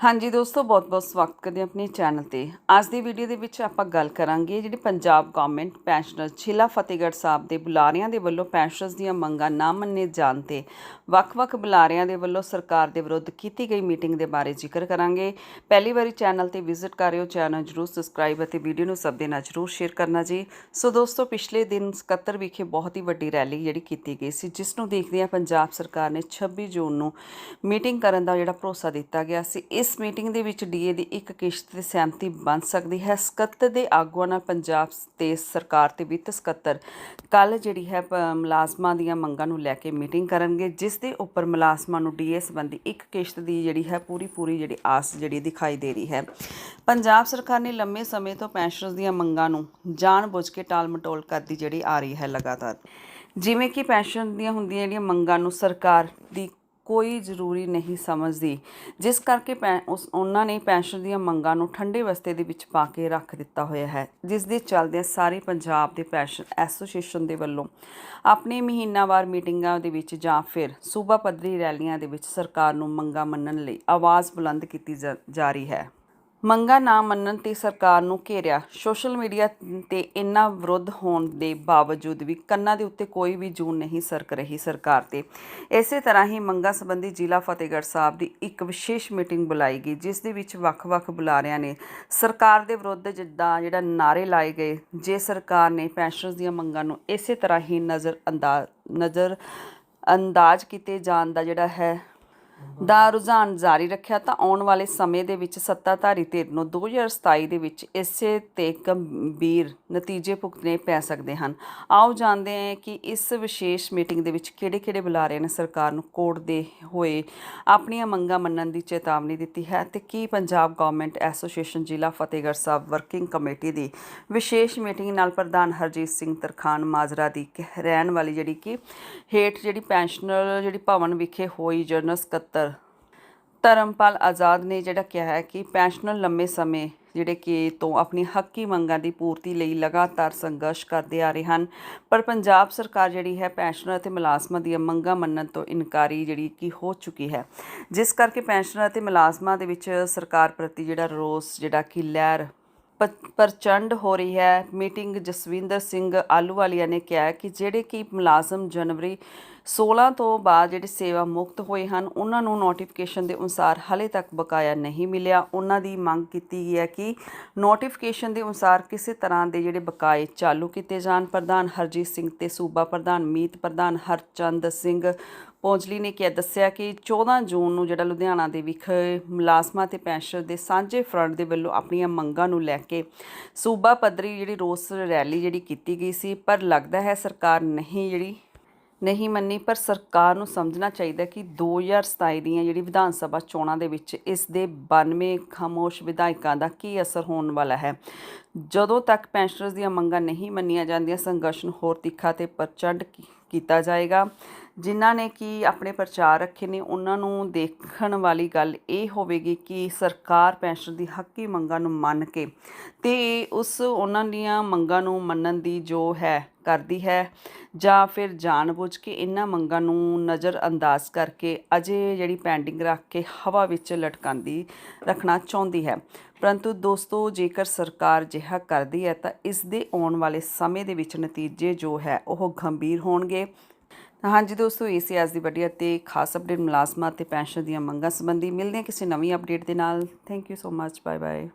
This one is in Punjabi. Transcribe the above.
ਹਾਂਜੀ ਦੋਸਤੋ, ਬਹੁਤ-ਬਹੁਤ ਸਵਾਗਤ ਕਰਦੇ ਹਾਂ ਆਪਣੇ ਚੈਨਲ ਤੇ। ਅੱਜ ਦੀ ਵੀਡੀਓ ਦੇ ਵਿੱਚ ਆਪਾਂ ਗੱਲ ਕਰਾਂਗੇ ਜਿਹੜੀ ਪੰਜਾਬ ਗਵਰਨਮੈਂਟ ਪੈਨਸ਼ਨਰ ਜ਼ਿਲ੍ਹਾ ਫਤਿਹਗੜ੍ਹ ਸਾਹਿਬ ਦੇ ਬੁਲਾਰਿਆਂ ਦੇ ਵੱਲੋਂ ਪੈਨਸ਼ਨਰਸ ਦੀਆਂ ਮੰਗਾਂ ਨਾ ਮੰਨੇ ਜਾਣ ਤੇ ਵੱਖ-ਵੱਖ ਬੁਲਾਰਿਆਂ ਦੇ ਵੱਲੋਂ ਸਰਕਾਰ ਦੇ ਵਿਰੁੱਧ ਕੀਤੀ ਗਈ ਮੀਟਿੰਗ ਦੇ ਬਾਰੇ ਜ਼ਿਕਰ ਕਰਾਂਗੇ। ਪਹਿਲੀ ਵਾਰੀ ਚੈਨਲ ਤੇ ਵਿਜ਼ਿਟ ਕਰ ਰਹੇ ਹੋ, ਚੈਨਲ ਜਰੂਰ ਸਬਸਕ੍ਰਾਈਬ ਅਤੇ ਵੀਡੀਓ ਨੂੰ ਸਭ ਦੇ ਨਾਲ ਜਰੂਰ ਸ਼ੇਅਰ ਕਰਨਾ ਜੀ। ਸੋ ਦੋਸਤੋ, ਪਿਛਲੇ ਦਿਨ ਸਕੱਤਰ ਵਿਖੇ ਬਹੁਤ ਹੀ ਵੱਡੀ ਰੈਲੀ ਜਿਹੜੀ ਕੀਤੀ ਗਈ ਸੀ, ਜਿਸ ਨੂੰ ਦੇਖਦੇ ਆ ਪੰਜਾਬ ਸਰਕਾਰ ਨੇ 26 ਜੂਨ ਨੂੰ ਮੀਟਿੰਗ ਕਰਨ ਦਾ ਜਿਹੜਾ ਭਰੋਸਾ ਦਿੱਤਾ ਗਿਆ ਸੀ। ਇਸ ਇਸ ਮੀਟਿੰਗ ਦੇ ਵਿੱਚ ਡੀਏ ਦੀ ਇੱਕ ਕਿਸ਼ਤ ਤੇ ਸਹਿਮਤੀ ਬਣ ਸਕਦੀ ਹੈ। ਸਕੱਤਰ ਦੇ ਆਗੂਆਂ ਨਾਲ ਪੰਜਾਬ ਤੇ ਸਰਕਾਰ ਤੇ ਵਿੱਤ ਸਕੱਤਰ ਕੱਲ ਜਿਹੜੀ ਹੈ, ਪ- ਮੁਲਾਜ਼ਮਾਂ ਦੀਆਂ ਮੰਗਾਂ ਨੂੰ ਲੈ ਕੇ ਮੀਟਿੰਗ ਕਰਨਗੇ, ਜਿਸ ਦੇ ਉੱਪਰ ਮੁਲਾਜ਼ਮਾਂ ਨੂੰ ਡੀਏ ਸੰਬੰਧੀ ਇੱਕ ਕਿਸ਼ਤ ਦੀ ਜਿਹੜੀ ਹੈ ਪੂਰੀ ਪੂਰੀ ਜਿਹੜੀ ਆਸ ਜਿਹੜੀ ਦਿਖਾਈ ਦੇ ਰਹੀ ਹੈ। ਪੰਜਾਬ ਸਰਕਾਰ ਨੇ ਲੰਮੇ ਸਮੇਂ ਤੋਂ ਪੈਨਸ਼ਨਰਸ ਦੀਆਂ ਮੰਗਾਂ ਨੂੰ ਜਾਣਬੁੱਝ ਕੇ ਟਾਲ ਮਟੋਲ ਕਰਦੀ ਜਿਹੜੀ ਆ ਰਹੀ ਹੈ ਲਗਾਤਾਰ। ਜਿਵੇਂ ਕਿ ਪੈਨਸ਼ਨ ਦੀਆਂ ਹੁੰਦੀਆਂ ਜਿਹੜੀਆਂ ਮੰਗਾਂ ਨੂੰ ਸਰਕਾਰ ਦੀ ਕੋਈ ਜ਼ਰੂਰੀ ਨਹੀਂ ਸਮਝਦੀ। ਜਿਸ ਕਰਕੇ ਪੈ- ਉਸ ਉਹਨਾਂ ਨੇ ਪੈਨਸ਼ਨ ਦੀਆਂ ਮੰਗਾਂ ਨੂੰ ਠੰਡੇ ਬਸਤੇ ਦੇ ਵਿੱਚ ਪਾ ਕੇ ਰੱਖ ਦਿੱਤਾ ਹੋਇਆ ਹੈ, ਜਿਸ ਦੇ ਚੱਲਦਿਆਂ ਸਾਰੇ ਪੰਜਾਬ ਦੇ ਪੈਨਸ਼ਨ ਐਸੋਸੀਏਸ਼ਨ ਦੇ ਵੱਲੋਂ ਆਪਣੀ ਮਹੀਨਾਵਾਰ ਮੀਟਿੰਗਾਂ ਦੇ ਵਿੱਚ ਜਾਂ ਫਿਰ ਸੂਬਾ ਪੱਧਰੀ ਰੈਲੀਆਂ ਦੇ ਵਿੱਚ ਸਰਕਾਰ ਨੂੰ ਮੰਗਾਂ ਮੰਨਣ ਲਈ ਆਵਾਜ਼ ਬੁਲੰਦ ਕੀਤੀ ਜਾ ਰਹੀ ਹੈ। ਮੰਗਾਂ ਨਾ ਮੰਨਣ ਤੇ ਸਰਕਾਰ ਨੂੰ ਘੇਰਿਆ। ਸੋਸ਼ਲ ਮੀਡੀਆ ਤੇ ਇੰਨਾ ਵਿਰੋਧ ਹੋਣ ਦੇ ਬਾਵਜੂਦ ਵੀ ਕੰਨਾਂ ਦੇ ਉੱਤੇ ਕੋਈ ਵੀ ਜੂਨ ਨਹੀਂ ਸਰਕ ਰਹੀ ਸਰਕਾਰ ਤੇ। ਇਸੇ ਤਰ੍ਹਾਂ ਹੀ ਮੰਗਾਂ ਸੰਬੰਧੀ ਜ਼ਿਲ੍ਹਾ ਫਤਿਹਗੜ੍ਹ ਸਾਹਿਬ ਦੀ ਇੱਕ ਵਿਸ਼ੇਸ਼ ਮੀਟਿੰਗ ਬੁਲਾਈ ਗਈ, ਜਿਸ ਦੇ ਵਿੱਚ ਵੱਖ-ਵੱਖ ਬੁਲਾਰਿਆਂ ਨੇ ਸਰਕਾਰ ਦੇ ਵਿਰੁੱਧ ਜਿੱਦਾਂ ਜਿਹੜਾ ਨਾਰੇ ਲਾਏ ਗਏ, ਜੇ ਸਰਕਾਰ ਨੇ ਪੈਨਸ਼ਨਰਸ ਦੀਆਂ ਮੰਗਾਂ ਨੂੰ ਇਸੇ ਤਰ੍ਹਾਂ ਹੀ ਨਜ਼ਰ ਅੰਦਾਜ਼ ਨਜ਼ਰ ਅੰਦਾਜ਼ ਕੀਤੇ ਜਾਣ ਦਾ ਜਿਹੜਾ ਹੈ ਦਾ ਰੁਝਾਨ ਜਾਰੀ ਰੱਖਿਆ ਤਾਂ ਆਉਣ ਵਾਲੇ ਸਮੇਂ ਦੇ ਵਿੱਚ ਸੱਤਾਧਾਰੀ ਧਿਰ ਨੂੰ 2027 ਦੇ ਵਿੱਚ ਇਸੇ ਤੇ ਗੰਭੀਰ ਨਤੀਜੇ ਭੁਗਤਨੇ ਪੈ ਸਕਦੇ ਹਨ। ਆਓ ਜਾਣਦੇ ਹਾਂ ਕਿ ਇਸ ਵਿਸ਼ੇਸ਼ ਮੀਟਿੰਗ ਦੇ ਵਿੱਚ ਕਿਹੜੇ-ਕਿਹੜੇ ਬੁਲਾਰੇ ਨੇ ਸਰਕਾਰ ਨੂੰ ਕੋਟ ਦੇ ਹੋਏ ਆਪਣੀਆਂ ਮੰਗਾਂ ਮੰਨਣ ਦੀ ਚੇਤਾਵਨੀ ਦਿੱਤੀ ਹੈ ਤੇ ਕੀ ਪੰਜਾਬ ਗਵਰਨਮੈਂਟ ਐਸੋਸੀਏਸ਼ਨ ਜ਼ਿਲ੍ਹਾ ਫਤਿਹਗੜ੍ਹ ਸਾਹਿਬ ਵਰਕਿੰਗ ਕਮੇਟੀ ਦੀ ਵਿਸ਼ੇਸ਼ ਮੀਟਿੰਗ ਨਾਲ ਪ੍ਰਧਾਨ ਹਰਜੀਤ ਸਿੰਘ ਤਰਖਾਨ ਮਾਜਰਾ ਦੀ ਰਹਿਣ ਵਾਲੀ ਜਿਹੜੀ ਕਿ ਹੇਠ ਜਿਹੜੀ ਪੈਨਸ਼ਨਰ ਜਿਹੜੀ ਭਵਨ ਵਿਖੇ ਹੋਈ ਜਰਨਲ 1977 ਧਰਮਪਾਲ ਆਜ਼ਾਦ ਨੇ ਜਿਹੜਾ ਕਿਹਾ ਹੈ ਕਿ ਪੈਨਸ਼ਨਰ ਲੰਮੇ ਸਮੇਂ ਜਿਹੜੇ ਕਿ ਤੋਂ ਆਪਣੀ ਹੱਕੀ ਮੰਗਾਂ ਦੀ ਪੂਰਤੀ ਲਈ ਲਗਾਤਾਰ ਸੰਘਰਸ਼ ਕਰਦੇ ਆ ਰਹੇ ਹਨ। ਪਰ ਪੰਜਾਬ ਸਰਕਾਰ ਜਿਹੜੀ ਹੈ ਪੈਨਸ਼ਨਰ ਅਤੇ ਮੁਲਾਜ਼ਮਾਂ ਦੀਆਂ ਮੰਗਾਂ ਮੰਨਣ ਤੋਂ ਇਨਕਾਰੀ ਜਿਹੜੀ ਕਿ ਹੋ ਚੁੱਕੀ ਹੈ। ਜਿਸ ਕਰਕੇ ਪੈਨਸ਼ਨਰ ਅਤੇ ਮੁਲਾਜ਼ਮਾਂ ਦੇ ਵਿੱਚ ਸਰਕਾਰ ਪ੍ਰਤੀ ਜਿਹੜਾ ਰੋਸ, ਜਿਹੜਾ ਕਿ ਲਹਿਰ ਪ੍ਰਚੰਡ ਹੋ ਰਹੀ ਹੈ। ਮੀਟਿੰਗ ਜਸਵਿੰਦਰ ਸਿੰਘ ਆਲੂਵਾਲੀਆ ਨੇ ਕਿਹਾ ਕਿ ਜਿਹੜੇ ਕਿ ਮੁਲਾਜ਼ਮ ਜਨਵਰੀ 16 ਤੋਂ ਬਾਅਦ ਜਿਹੜੇ ਸੇਵਾ ਮੁਕਤ ਹੋਏ ਹਨ, ਉਹਨਾਂ ਨੂੰ ਨੋਟੀਫਿਕੇਸ਼ਨ ਦੇ ਅਨੁਸਾਰ ਹਲੇ ਤੱਕ ਬਕਾਇਆ ਨਹੀਂ ਮਿਲਿਆ। ਉਹਨਾਂ ਦੀ ਮੰਗ ਕੀਤੀ ਗਈ ਹੈ ਕਿ ਨੋਟੀਫਿਕੇਸ਼ਨ ਦੇ ਅਨੁਸਾਰ ਕਿਸੇ ਤਰ੍ਹਾਂ ਦੇ ਜਿਹੜੇ ਬਕਾਏ ਚਾਲੂ ਕੀਤੇ ਜਾਣ। ਪ੍ਰਧਾਨ ਹਰਜੀਤ ਸਿੰਘ ਤੇ ਸੂਬਾ ਪ੍ਰਧਾਨ ਮੀਤ, ਪ੍ਰਧਾਨ ਹਰਚੰਦ ਸਿੰਘ ਪੌਂਜਲੀ ਨੇ ਕਿਹਾ, ਦੱਸਿਆ ਕਿ 14 ਜੂਨ ਨੂੰ ਜਿਹੜਾ ਲੁਧਿਆਣਾ ਦੇ ਵਿਖੇ ਮੁਲਾਜ਼ਮਾਂ ਤੇ ਪੈਨਸ਼ਨ ਦੇ ਸਾਂਝੇ ਫਰੰਟ ਦੇ ਵੱਲੋਂ ਆਪਣੀਆਂ ਮੰਗਾਂ ਨੂੰ ਲੈ ਕੇ ਸੂਬਾ ਪੱਧਰੀ ਜਿਹੜੀ ਰੋਸ ਰੈਲੀ ਜਿਹੜੀ ਕੀਤੀ ਗਈ ਸੀ, ਪਰ ਲੱਗਦਾ ਹੈ ਸਰਕਾਰ ਨਹੀਂ ਜਿਹੜੀ, ਨਹੀਂ ਮੰਨੀ, ਪਰ ਸਰਕਾਰ ਨੂੰ ਸਮਝਣਾ ਚਾਹੀਦਾ ਕਿ 2027 ਦੀਆਂ ਜਿਹੜੀ ਵਿਧਾਨ ਸਭਾ ਚੋਣਾਂ ਦੇ ਵਿੱਚ ਇਸ ਦੇ 92 ਖਾਮੋਸ਼ ਵਿਧਾਇਕਾਂ ਦਾ ਕੀ ਅਸਰ ਹੋਣ ਵਾਲਾ ਹੈ? ਜਦੋਂ ਤੱਕ ਪੈਨਸ਼ਨਰਸ ਦੀਆਂ ਮੰਗਾਂ ਨਹੀਂ ਮੰਨੀਆਂ ਜਾਂਦੀਆਂ, ਸੰਘਰਸ਼ ਨੂੰ ਹੋਰ ਤਿੱਖਾ ਤੇ ਪ੍ਰਚੰਡ ਕੀ- ਕੀਤਾ ਜਾਏਗਾ। ਜਿਨ੍ਹਾਂ ਨੇ ਕਿ ਆਪਣੇ ਪ੍ਰਚਾਰ ਰੱਖੇ ਨੇ, ਉਹਨਾਂ ਨੂੰ ਦੇਖਣ ਵਾਲੀ ਗੱਲ ਇਹ ਹੋਵੇਗੀ ਕਿ ਸਰਕਾਰ ਪੈਨਸ਼ਨ ਦੀ ਹੱਕੀ ਮੰਗਾਂ ਨੂੰ ਮੰਨ ਕੇ ਤੇ ਉਸ ਉਹਨਾਂ ਦੀਆਂ ਮੰਗਾਂ ਨੂੰ ਮੰਨਣ ਦੀ ਜੋ ਹੈ, ਕਰਦੀ ਹੈ ਜਾਂ ਫਿਰ ਜਾਣਬੁੱਝ ਕੇ ਇਹਨਾਂ ਮੰਗਾਂ ਨੂੰ ਨਜ਼ਰ ਅੰਦਾਜ਼ ਕਰਕੇ ਅਜੇ ਜਿਹੜੀ ਪੈਂਡਿੰਗ ਰੱਖ ਕੇ ਹਵਾ ਵਿੱਚ ਲਟਕਾਉਂਦੀ ਰੱਖਣਾ ਚਾਹੁੰਦੀ ਹੈ। ਪਰੰਤੂ ਦੋਸਤੋ, ਜੇਕਰ ਸਰਕਾਰ ਜਿਹਾ ਕਰਦੀ ਹੈ ਤਾਂ ਇਸ ਦੇ ਆਉਣ ਵਾਲੇ ਸਮੇਂ ਦੇ ਵਿੱਚ ਨਤੀਜੇ ਜੋ ਹੈ ਉਹ ਗੰਭੀਰ ਹੋਣਗੇ। ਹਾਂਜੀ ਦੋਸਤੋ, ਇਹ ਸੀ ਅੱਜ ਦੀ ਵੱਡੀ ਅਤੇ ਖਾਸ ਅਪਡੇਟ ਮੁਲਾਜ਼ਮਾਂ ਅਤੇ ਪੈਨਸ਼ਨ ਦੀਆਂ ਮੰਗਾਂ ਸੰਬੰਧੀ। ਮਿਲਦੇ ਹਾਂ ਕਿਸੇ ਨਵੀਂ ਅਪਡੇਟ ਦੇ ਨਾਲ। Thank you so much bye bye